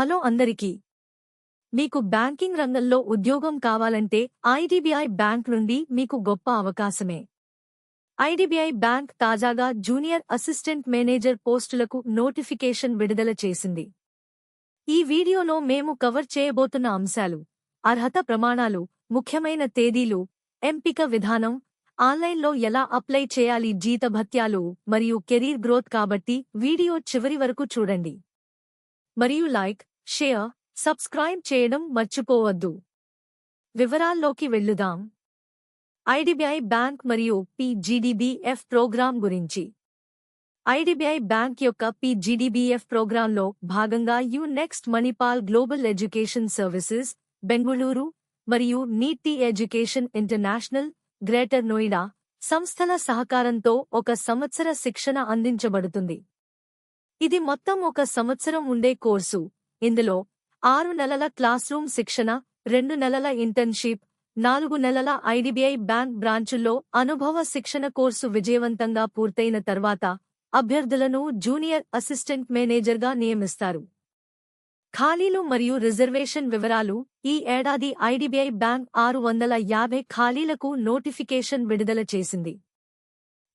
Hello అందరికీ. మీకు banking రంగంలో ఉద్యోగం కావాలంటే ఐడిబిఐ బ్యాంక్ నుండి మీకు గొప్ప అవకాశమే. ఐడిబిఐ బ్యాంక్ తాజాగా జూనియర్ అసిస్టెంట్ మేనేజర్ పోస్టులకు నోటిఫికేషన్ విడుదల చేసింది. ఈ వీడియోలో మేము కవర్ చేయబోతున్న అంశాలు అర్హత ప్రమాణాలు ముఖ్యమైన తేదీలు ఎంపిక విధానం ఆన్లైన్లో ఎలా అప్లై చేయాలి జీతభత్యాలు మరియు కెరీర్ గ్రోత్ కాబట్టి వీడియో చివరి వరకు చూడండి. మరియు లైక్ షేర్ సబ్స్క్రైబ్ చేయడం మర్చిపోవద్దు. వివరాల్లోకి వెళ్ళుదాం ఐడిబిఐ బ్యాంక్ మరియు పిజిడిబిఎఫ్ ప్రోగ్రాం గురించి. ఐడిబిఐ బ్యాంక్ యొక్క పిజిడిబిఎఫ్ ప్రోగ్రాంలో భాగంగా U next Manipal global education services Bengaluru మరియు Nitte education international greater Noida సంస్థల సహకారంతో ఒక సంవత్సర శిక్షణ అందించబడుతుంది. ఇది మొత్తం ఒక సంవత్సరం ఉండే కోర్సు. ఇందులో ఆరు నెలల క్లాస్ రూమ్ శిక్షణ రెండు నెలల ఇంటర్న్షిప్ నాలుగు నెలల ఐడిబిఐ బ్యాంక్ బ్రాంచుల్లో అనుభవ శిక్షణ కోర్సు విజయవంతంగా పూర్తయిన తర్వాత అభ్యర్థులను జూనియర్ అసిస్టెంట్ మేనేజర్గా నియమిస్తారు. ఖాళీలు మరియు రిజర్వేషన్ వివరాలు ఈ ఏడాది ఐడిబిఐ బ్యాంక్ ఆరు వందల యాభై ఖాళీలకు నోటిఫికేషన్ విడుదల చేసింది.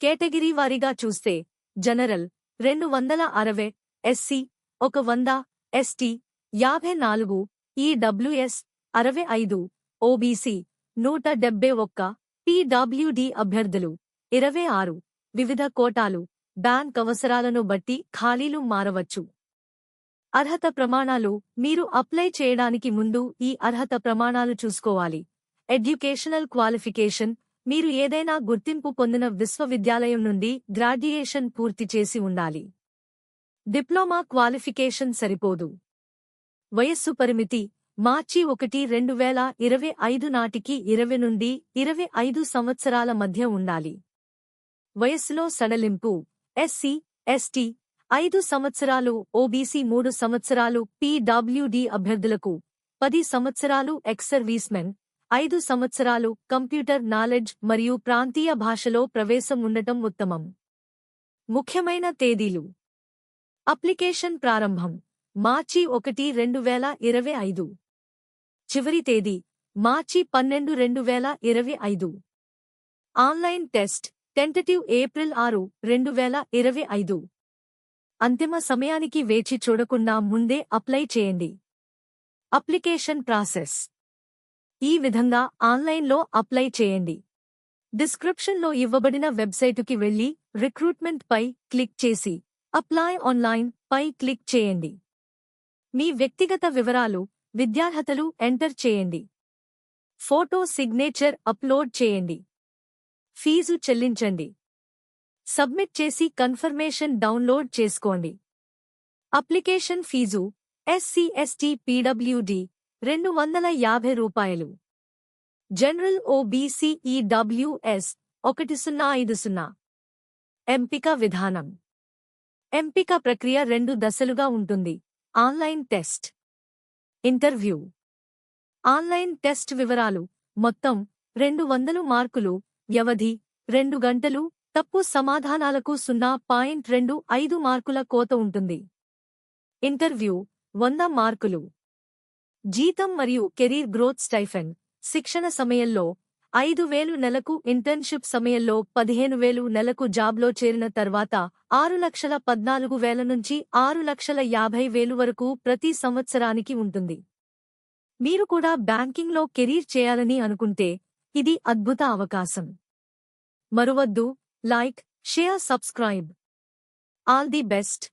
కేటగిరీ వారీగా చూస్తే జనరల్ రెండు వందల అరవై ఎస్సీ ఒక వంద ఎస్టీ యాభై నాలుగు ఈడబ్ల్యూఎస్ అరవై ఐదు ఓబీసీ నూట డెబ్బై ఒక్క పీడబ్ల్యూడీ అభ్యర్థులు ఇరవై ఆరు వివిధ కోటాలు బ్యాంక్ అవసరాలను బట్టి ఖాళీలు మారవచ్చు. అర్హత ప్రమాణాలు మీరు అప్లై చేయడానికి ముందు ఈ అర్హత ప్రమాణాలు చూసుకోవాలి. ఎడ్యుకేషనల్ క్వాలిఫికేషన్ మీరు ఏదైనా గుర్తింపు పొందిన విశ్వవిద్యాలయం నుండి గ్రాడ్యుయేషన్ పూర్తి చేసి ఉండాలి. డిప్లొమా క్వాలిఫికేషన్ సరిపోదు. వయస్సు పరిమితి మార్చి ఒకటి రెండు వేల ఇరవై ఐదు నాటికి ఇరవై నుండి ఇరవై ఐదు సంవత్సరాల మధ్య ఉండాలి. వయస్సులో సడలింపు ఎస్సీ ఎస్టీ ఐదు సంవత్సరాలు ఓబీసీ మూడు సంవత్సరాలు పీడబ్ల్యూడి అభ్యర్థులకు పది సంవత్సరాలు ఎక్స్ సర్వీస్మెన్ ఐదు సంవత్సరాలు కంప్యూటర్ నాలెడ్జ్ మరియు ప్రాంతీయ భాషలో ప్రవేశం ఉండటం ఉత్తమం. ముఖ్యమైన తేదీలు. అప్లికేషన్ ప్రారంభం. మార్చి ఒకటి రెండు వేల ఇరవై ఐదు. చివరి తేదీ మార్చి పన్నెండు రెండు వేల ఇరవై ఐదు. ఆన్లైన్ టెస్ట్ టెంటటివ్ ఏప్రిల్ ఆరు రెండు వేల ఇరవై ఐదు. అంతిమ సమయానికి వేచి చూడకుండా ముందే అప్లై చేయండి. Application process. ఈ విధంగా ఆన్లైన్లో అప్లై చేయండి. డిస్క్రిప్షన్లో ఇవ్వబడిన వెబ్సైటుకి వెళ్ళి రిక్రూట్మెంట్ పై క్లిక్ చేసి అప్లై ఆన్లైన్ పై క్లిక్ చేయండి. మీ వ్యక్తిగత వివరాలు విద్యార్హతలు ఎంటర్ చేయండి. ఫోటో సిగ్నేచర్ అప్లోడ్ చేయండి. ఫీజు చెల్లించండి. సబ్మిట్ చేసి కన్ఫర్మేషన్ డౌన్లోడ్ చేసుకోండి. Application fee SC ST PWD రెండు వందల యాభై రూపాయలు. జనరల్ ఓబీసీఈడబ్ల్యూఎస్ ఒకటి సున్నా ఐదు సున్నా. ఎంపిక విధానం. ఎంపిక ప్రక్రియ రెండు దశలుగా ఉంటుంది. Online test interview. Online test వివరాలు మొత్తం రెండు వందలు మార్కులు వ్యవధి రెండు గంటలు తప్పు సమాధానాలకు సున్నా పాయింట్ రెండు ఐదు మార్కుల కోత ఉంటుంది. ఇంటర్వ్యూ వంద మార్కులు. జీతం మరియు కెరీర్ గ్రోత్ స్టైఫెన్ శిక్షణ సమయంలో ఐదు వేలు నెలకు ఇంటర్న్షిప్ సమయంలో పదిహేను వేలు నెలకు జాబ్లో చేరిన తర్వాత ఆరు లక్షల పద్నాలుగు వేల నుంచి ఆరు లక్షల యాభై వేలు వరకు ప్రతి సంవత్సరానికి ఉంటుంది. మీరు కూడా బ్యాంకింగ్లో కెరీర్ చేయాలని అనుకుంటే ఇది అద్భుత అవకాశం. మరువద్దు like share subscribe. All the best.